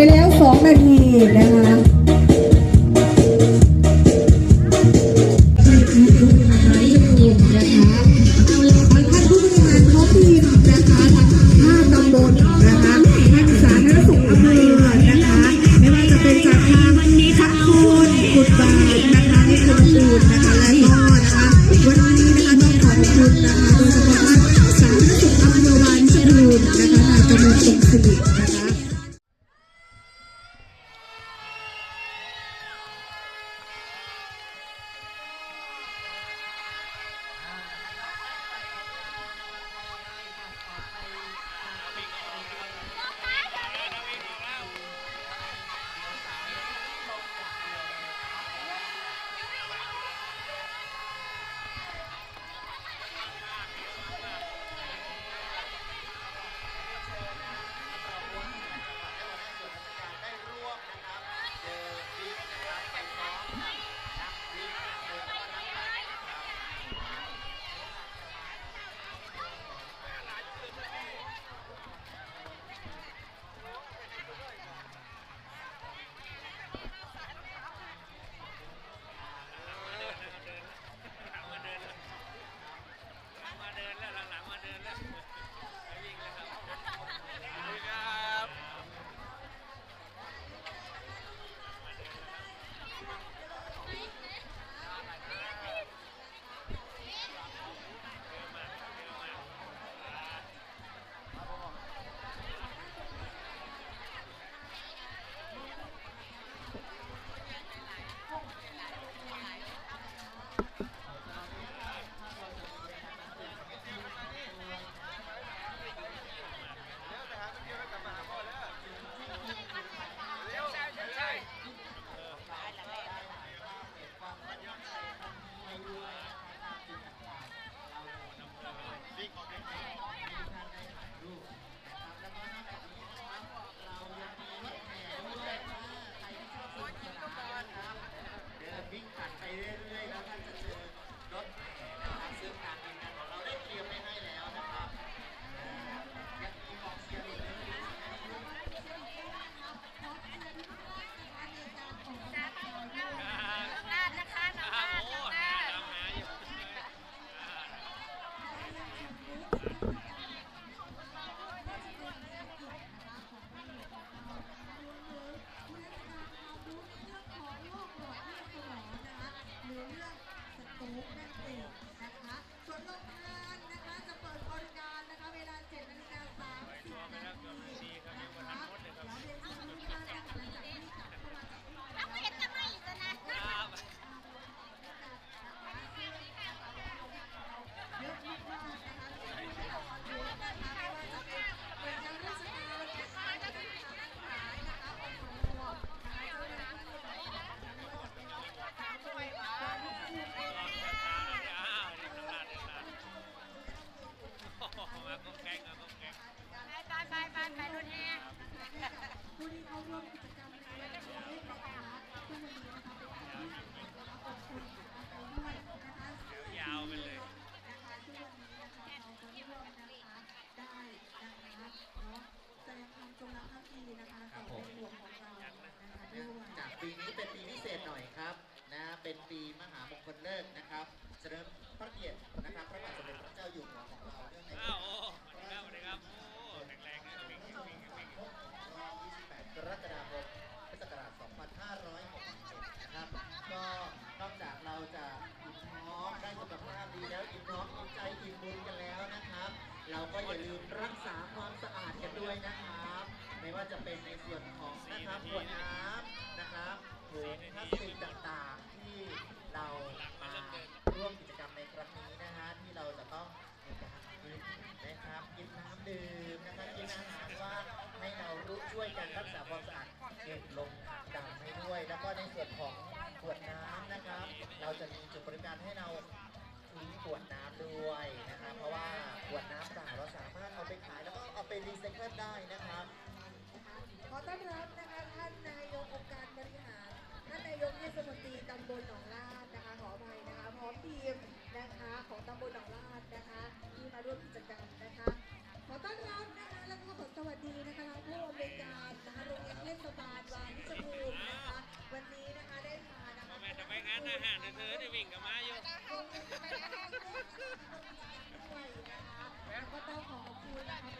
ไปแล้ว 2 นาทีนะคะ เป็นปีมหามงคลเลิกนะครับเฉลิมพระเกียรตินะครับพระบาทสมเด็จพระเจ้าอยู่หัวของเราเนื่องในอ้าวโอ้สวัสดีครับสวัสดีครับโอ้แข็งแรงนะวิ่งวิ่งวิ่งวิ่งรอบ28 กรกฎาคมพุทธศักราช2567นะครับก็นอกจากเราจะอิ่มท้องได้สุขภาพดีแล้วอิ่มท้องอิ่มใจอิ่มบุญกันแล้วนะครับ เราก็อย่าลืมรักษาความสะอาดกันด้วยนะครับ ไม่ว่าจะเป็นในส่วนของนะครับขวดน้ำนะครับถุงพลาสติกต่างๆ ไปรีไซเคิลได้นะครับ ขอต้อนรับนะคะท่านนายกองค์การบริหาร ท่านนายกเทศมนตรีตำบลหนองลาดนะคะ ขออภัยนะคะพร้อมทีมนะคะของตำบลหนองลาดนะคะ ที่มาร่วมกิจกรรมนะคะ ขอต้อนรับนะคะแล้วก็ขอสวัสดีนะคะทางผู้อำนวยการนะคะโรงเรียนเทศบาลวานิชภูมินะคะวันนี้นะคะได้มานะคะแม่จะไมงั้นอาหารเธอได้วิ่งกับมาอยู่ไปอาหารด้วยนะคะก็ต้องขอขอบคุณนะคะ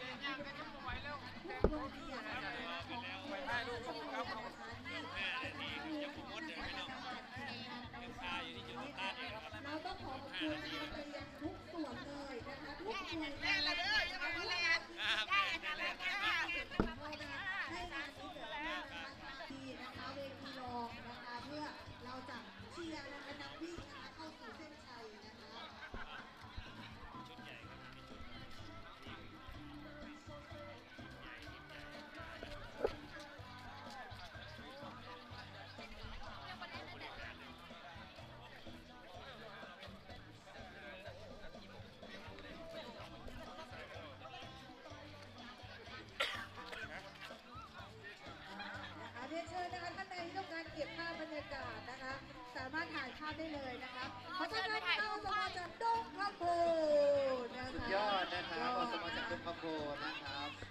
ห้านาทีคือจะผมมดเดี๋ยวไม่ต้องเก็บตาอยู่ที่จุดตัดเองครับเราต้องขอบคุณทุกส่วนเลยนะคะทุกส่วนเลย ทุกขโพนะครับ